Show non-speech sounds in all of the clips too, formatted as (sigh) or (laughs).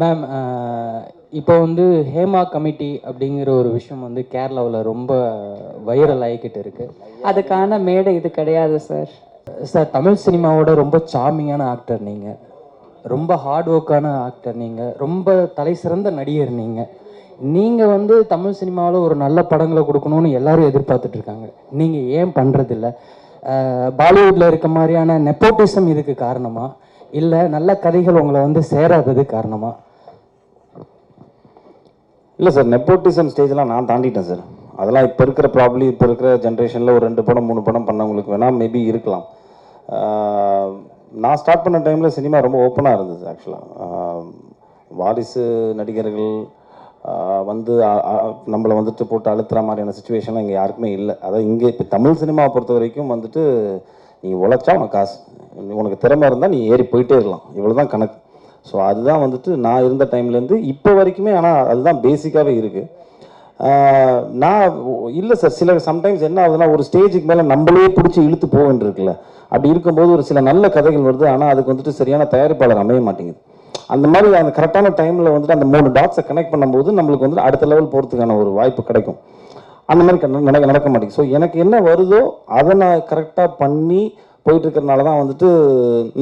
Ma'am இப்போ வந்து Hema committee அப்படிங்கிற ஒரு விஷயம் வந்து கேரளாவில் ரொம்ப வைரல் ஆகிக்கிட்டு இருக்கு. அதுக்கான மேடை இது கிடையாது சார். சார் தமிழ் சினிமாவோட ரொம்ப சார்மிங்கான ஆக்டர் நீங்கள் ரொம்ப ஹார்ட் ஒர்க்கான ஆக்டர் நீங்கள் ரொம்ப தலை சிறந்த நடிகர் நீங்கள் நீங்கள் வந்து தமிழ் சினிமாவில் ஒரு நல்ல படங்களை கொடுக்கணும்னு எல்லாரும் எதிர்பார்த்துட்டு இருக்காங்க. நீங்கள் ஏன் பண்ணுறதில்ல பாலிவுட்டில் இருக்க மாதிரியான நெப்போட்டிசம் இதுக்கு காரணமா? இல்லை நல்ல கதைகள் உங்களை வந்து சேராதது காரணமா? இல்லை சார் நெப்போட்டிசம் ஸ்டேஜ்லாம் நான் தாண்டிட்டேன் சார். அதெல்லாம் இப்போ இருக்கிற ப்ராப்ளி இப்போ இருக்கிற ஜென்ரேஷனில் ஒரு ரெண்டு படம் மூணு படம் பண்ணவங்களுக்கு வேணால் மேபி இருக்கலாம். நான் ஸ்டார்ட் பண்ண டைமில் சினிமா ரொம்ப ஓப்பனாக இருந்தது ஆக்சுவலாக வாரிசு நடிகர்கள் வந்து நம்மளை வந்துட்டு போட்டு அழுத்துற மாதிரியான சுச்சுவேஷன்லாம் இங்கே யாருக்குமே இல்லை. அதாவது இங்கே இப்போ தமிழ் சினிமாவை பொறுத்த வரைக்கும் வந்துட்டு நீ உழைச்சா உனக்கு காசு. உனக்கு திறமை இருந்தால் நீ ஏறி போயிட்டே இருக்கலாம். இவ்வளோ தான் கணக்கு. ஸோ அதுதான் வந்துட்டு நான் இருந்த டைம்லேருந்து இப்போ வரைக்குமே ஆனால் அதுதான் பேசிக்காகவே இருக்குது நான் இல்லை சார் சில சம்டைம்ஸ் என்ன ஆகுதுன்னா ஒரு ஸ்டேஜுக்கு மேலே நம்மளே பிடிச்சி இழுத்து போக வேண்டியிருக்குல்ல. அப்படி இருக்கும்போது ஒரு சில நல்ல கதைகள் வருது. ஆனால் அதுக்கு வந்துட்டு சரியான தயாரிப்பாளர் அமைய மாட்டேங்குது. அந்த மாதிரி அந்த கரெக்டான டைமில் வந்துட்டு அந்த மூணு டாட்ஸை கனெக்ட் பண்ணும்போது நம்மளுக்கு வந்து அடுத்த லெவல் போகிறதுக்கான ஒரு வாய்ப்பு கிடைக்கும். அந்த மாதிரி நடக்க நடக்க மாட்டேங்குது. ஸோ எனக்கு என்ன வருதோ அதை நான் கரெக்டாக பண்ணி போயிட்டுருக்கறனால தான் வந்துட்டு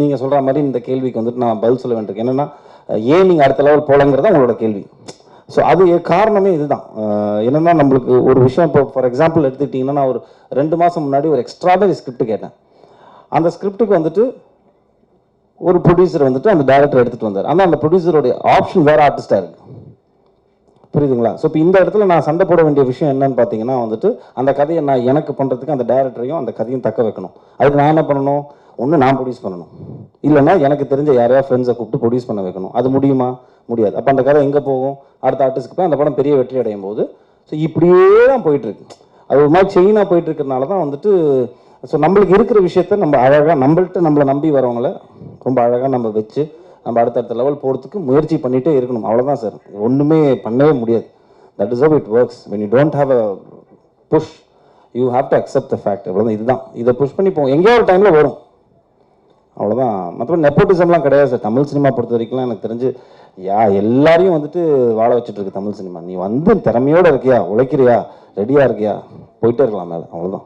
நீங்கள் சொல்கிற மாதிரி இந்த கேள்விக்கு வந்துட்டு நான் பதில் சொல்ல வேண்டியிருக்கேன் என்னென்னா ஏன் நீங்கள் அடுத்த லெவல் போகலங்கிறது உங்களோட கேள்வி. ஸோ அது காரணமே இதுதான். என்னென்னா என்னன்னா நம்மளுக்கு ஒரு விஷயம் இப்போ ஃபார் எக்ஸாம்பிள் எடுத்துக்கிட்டிங்கன்னா நான் ஒரு ரெண்டு மாதம் முன்னாடி ஒரு எக்ஸ்ட்ராடரி ஸ்கிரிப்ட் கேட்டேன். அந்த ஸ்கிரிப்டுக்கு வந்துட்டு ஒரு ப்ரொடியூசர் வந்துட்டு அந்த டேரக்டர் எடுத்துகிட்டு வந்தார். ஆனால் அந்த ப்ரொடியூசருடைய ஆப்ஷன் வேறு ஆர்டிஸ்ட்டாக இருக்குது புரியுதுங்களா? ஸோ இப்போ இந்த இடத்துல நான் சண்டை போட வேண்டிய விஷயம் என்னன்னு பார்த்தீங்கன்னா வந்துட்டு அந்த கதையை நான் எனக்கு பண்ணுறதுக்கு அந்த டேரக்டரையும் அந்த கதையும் தக்க வைக்கணும். அதுக்கு நான் என்ன பண்ணணும்? ஒன்று நான் ப்ரொடியூஸ் பண்ணணும். இல்லைன்னா எனக்கு தெரிஞ்ச யாரையா ஃப்ரெண்ட்ஸை கூப்பிட்டு ப்ரொடியூஸ் பண்ண வைக்கணும். அது முடியுமா? முடியாது. அப்போ அந்த கதை எங்கே போகும்? அடுத்த ஆர்டிஸ்ட்க்கு போய் அந்த படம் பெரிய வெற்றி அடையும் போது. ஸோ இப்படியே தான் போயிட்டுருக்கு. அது ஒரு மாதிரி செயினாக போயிட்டு இருக்கிறதுனால தான் வந்துட்டு ஸோ நம்மளுக்கு இருக்கிற விஷயத்த நம்ம அழகாக நம்மள்கிட்ட நம்மளை நம்பி வரவங்கள ரொம்ப அழகாக நம்ம வச்சு நம்ம அடுத்தடுத்த லெவல் போகிறதுக்கு முயற்சி பண்ணிகிட்டே இருக்கணும். அவ்வளோதான் சார் ஒன்றுமே பண்ணவே முடியாது. That is how it works when you don't have a push you have to accept the fact அவ்வளோதான் இதுதான். இதை புஷ் பண்ணி போவோம் எங்கேயோ ஒரு டைமில் வரும். அவ்வளோதான் மற்றபடி நெப்போட்டிசம்லாம் கிடையாது சார் தமிழ் சினிமா பொறுத்த வரைக்கும்லாம் எனக்கு தெரிஞ்சு யா எல்லாரையும் வந்துட்டு வாழ வச்சுட்டு இருக்கு தமிழ் சினிமா நீ வந்து திறமையோட இருக்கியா? உழைக்கிறியா? ரெடியாக இருக்கியா? போயிட்டே இருக்கலாம் மேலே. அவ்வளோதான்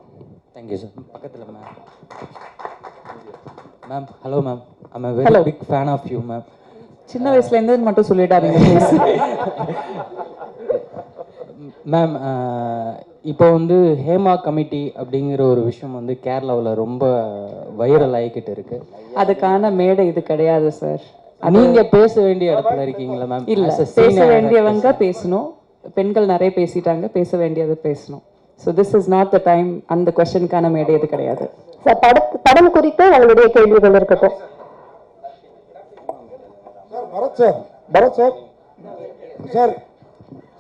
தேங்க்யூ சார் பக்கத்தில் ma'am ma'am hello ma'am I'm a very big fan of you ma'am சின்ன வயசுல இருந்து மட்டும் சொல்லிடாதீங்க. மேம் (laughs) இப்போ வந்து ஹேமா கமிட்டி அப்படிங்கிற ஒரு விஷயம் வந்து கேரளாவில் ரொம்ப வைரல் ஆகிக்கிட்டு இருக்கு. அதுக்கான மேடை இது கிடையாது சார் நீங்க பேச வேண்டிய இடத்துல இருக்கீங்களா மேம் இல்ல பேச வேண்டியவங்க பேசணும். பெண்கள் நிறைய பேசிட்டாங்க பேச வேண்டியது பேசணும். So this is not the time அந்த கொஸ்டினுக்கான மேடை இது கிடையாது. சார் படத் படம் குறித்து உங்களுடைய கேள்விகள் இருக்கட்டும். Bharath sir Bharath sir. Sir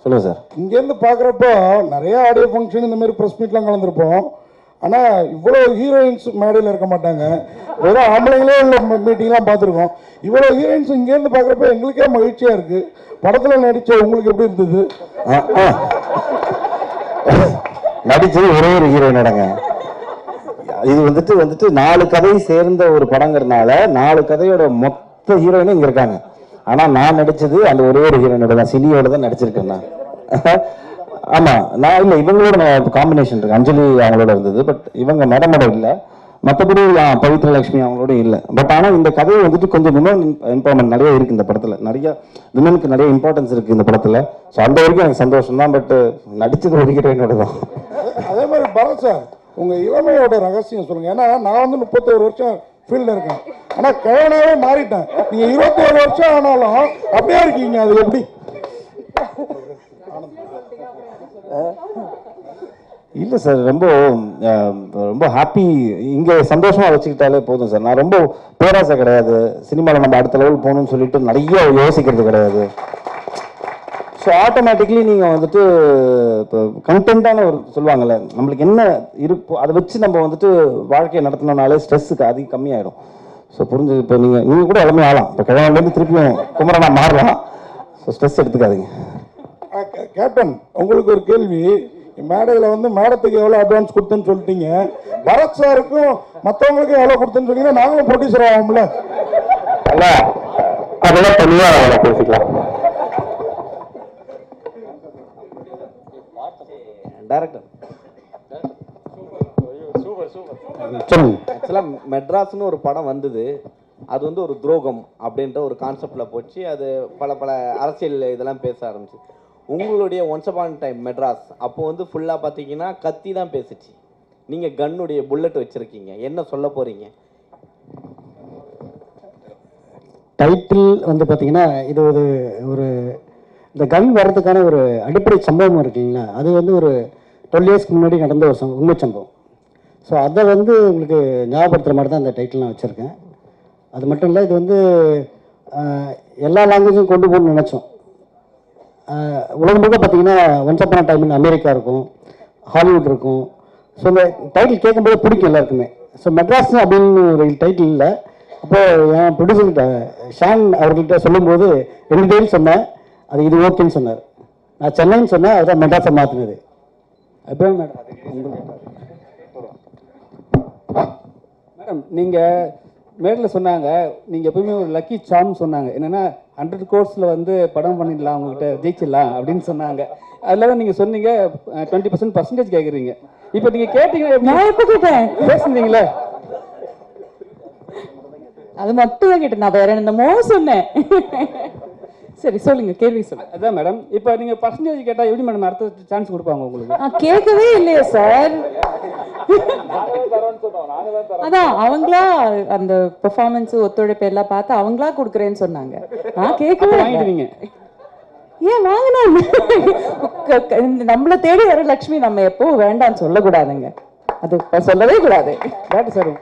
சொல்லுங்கள் சார். இங்கேருந்து பார்க்குறப்போ நிறைய ஆடியோ ஃபங்க்ஷன் இந்த மாதிரி ப்ரெஸ் மீட்லாம் கலந்துருப்போம். ஆனால் இவ்வளோ ஹீரோயின்ஸ் மேடையில் இருக்க மாட்டாங்க. வெறும் ஆம்பளைங்களே உள்ள மீட்டிங்லாம் பார்த்துருக்கோம். இவ்வளோ ஹீரோயின்ஸ் இங்கேருந்து பார்க்குறப்ப எங்களுக்கே மகிழ்ச்சியாக இருக்குது படத்தில் நடித்த உங்களுக்கு எப்படி இருந்தது. நடிச்சது ஒரே ஒரு ஹீரோயின் இடங்க இது வந்துட்டு வந்துட்டு நாலு கதை சேர்ந்த ஒரு படங்கிறதுனால நாலு கதையோட மொத்த ஹீரோயினும் இங்க இருக்காங்க. ஆனா நான் நடிச்சது அந்த ஒரே ஒரு ஹீரோனோட தான். சினியோட தான் நடிச்சிருக்கேன் நான். (laughs) ஆமா நான் இல்ல இவங்களோட காம்பினேஷன் இருக்கு. அஞ்சலி அவங்களோட இருந்தது பட் இவங்க மேடமோட இல்லை. மற்றபடி பவித்ர லட்சுமி அவங்களோட இல்லை. பட் ஆனால் இந்த கதையை வந்துட்டு கொஞ்சம் விமன் எம்பவர்மெண்ட் நிறைய இருக்கு இந்த படத்தில். நிறைய விமனுக்கு நிறைய இம்பார்ட்டன்ஸ் இருக்கு இந்த படத்தில். ஸோ அந்த வரைக்கும் எனக்கு சந்தோஷம் தான் பட் நடிச்சது ஒரு என்னோட தான். அதே மாதிரி பரத் சார் உங்கள் இளமையோட ரகசியம் சொல்லுங்கள் ஏன்னா நான் வந்து முப்பத்தோரு வருஷம் ஃபீல்டில் இருக்கேன். ஆனா கிழவனாவே மாறிட்டேன். இருபத்தி ஒரு வருஷம் ஆனாலும் அப்படியே இருக்கீங்க. அது எப்படி? இல்ல சார் ரொம்ப ரொம்ப ஹாப்பி இங்க சந்தோஷமா வச்சுக்கிட்டாலே போதும் சார் நான் ரொம்ப பேராசை கிடையாது. சினிமாவில் நம்ம அடுத்த லெவல் போகணும்னு சொல்லிட்டு நிறைய யோசிக்கிறது கிடையாது. ஸோ ஆட்டோமேட்டிக்லி நீங்கள் வந்துட்டு இப்போ கண்டென்ட்டான ஒரு சொல்லுவாங்கல்ல நம்மளுக்கு என்ன இருப்போ அதை வச்சு நம்ம வந்துட்டு வாழ்க்கையை நடத்தினோம்னாலே ஸ்ட்ரெஸ்ஸுக்கு அதிகம் கம்மியாயிடும். ஸோ புரிஞ்சு இப்போ நீங்கள் நீங்கள் கூட எல்லாமே ஆகலாம். இப்போ கிழமையிலேருந்து திருப்பியும் குமரனா மாறலாம். ஸோ ஸ்ட்ரெஸ் எடுத்துக்காதீங்க. கேப்டன் உங்களுக்கு ஒரு கேள்வி. மேடையில் வந்து மேடத்துக்கு எவ்வளோ அட்வான்ஸ் கொடுத்தேன்னு சொல்லிட்டீங்க. பரத் சாருக்கும் மற்றவங்களுக்கும் எவ்வளோ கொடுத்தேன்னு சொன்னீங்கன்னா நாங்களும் ப்ரொடியூசர் ஆகும்ல அல்ல அது அதனால தனியா அவளை பேசிக்கலாம் டேரக்டர் ஆக்சுவலாக மெட்ராஸ்னு ஒரு படம் வந்தது. அது வந்து ஒரு துரோகம் அப்படின்ற ஒரு கான்செப்டில் போச்சு. அது பல பல அரசியல் இதெல்லாம் பேச ஆரம்பிச்சு. உங்களுடைய ஒன்ஸ் அப்பான் டைம் மெட்ராஸ் அப்போ வந்து ஃபுல்லாக பார்த்தீங்கன்னா கத்தி தான் பேசுச்சு. நீங்கள் கன்னுடைய புல்லட் வச்சுருக்கீங்க. என்ன சொல்ல போகிறீங்க டைட்டில் வந்து பார்த்தீங்கன்னா இது ஒரு ஒரு இந்த கன் வர்றதுக்கான ஒரு அடிப்படை சம்பவம் இருக்கு இல்லைங்களா? அது வந்து ஒரு டுவெல் இயர்ஸ்க்கு முன்னாடி நடந்த ஒரு உண்மை சம்பவம். ஸோ அதை வந்து உங்களுக்கு ஞாபகப்படுத்துகிற மாதிரி தான் அந்த டைட்டில் நான் வச்சுருக்கேன். அது மட்டும் இல்லை இது வந்து எல்லா லாங்குவேஜும் கொண்டு போகணும்னு நினச்சோம். உலகம் முழுக்க பார்த்தீங்கன்னா once upon a time in America இருக்கும் ஹாலிவுட் இருக்கும். ஸோ இந்த டைட்டில் கேட்கும்போது பிடிக்கும் எல்லாருக்குமே. ஸோ மெட்ராஸ் அப்படின்னு ஒரு டைட்டில் இல்லை. அப்போது என் ப்ரொடியூசர்கிட்ட ஷான் அவர்கள்ட்ட சொல்லும்போது ரெண்டு டைம் சொன்னேன் அது இது ஓகேன்னு சொன்னார். நான் சென்னைன்னு சொன்னேன் அதுதான் மெட்ராஸை மாற்றினது அப்படியே மேடம் உங்களுக்கு நீங்கள் மேடையில் சொன்னாங்க நீங்கள் எப்பவுமே ஒரு லக்கி சார்ம் சொன்னாங்க. என்னென்னா ஹண்ட்ரட் கோர்ஸில் வந்து படம் பண்ணிடலாம் உங்ககிட்ட ஜெயிச்சிடலாம் அப்படின்னு சொன்னாங்க. அதில் தான் நீங்கள் சொன்னீங்க டுவெண்ட்டி பர்சன்ட் பர்சன்டேஜ் கேட்குறீங்க இப்போ நீங்கள் கேட்டீங்கன்னா பேசுனீங்களே? அது மட்டும் தான் கேட்டேன். நான் வேற என்னமோ சொன்னேன். சரி சொல்லுங்க கேள்வி சொல்லுங்க. அதான் மேடம் இப்போ நீங்கள் பர்சன்டேஜ் கேட்டால் எப்படி மேடம் அடுத்த சான்ஸ் கொடுப்பாங்க உங்களுக்கு? கேட்கவே இல்லையே சார் அதான் அவங்களா அந்த பெர்ஃபார்மன்ஸ் ஒத்துழைப்பு எல்லாம் பார்த்து அவங்களா கொடுக்குறேன்னு சொன்னாங்க. நான் கேட்கவே. வாங்கிடுவீங்க. ஏன் இந்த நம்மள தேடி வர லட்சுமி நம்ம எப்பவும் வேண்டாம்னு சொல்லக்கூடாதுங்க. அது சொல்லவே கூடாது. சார்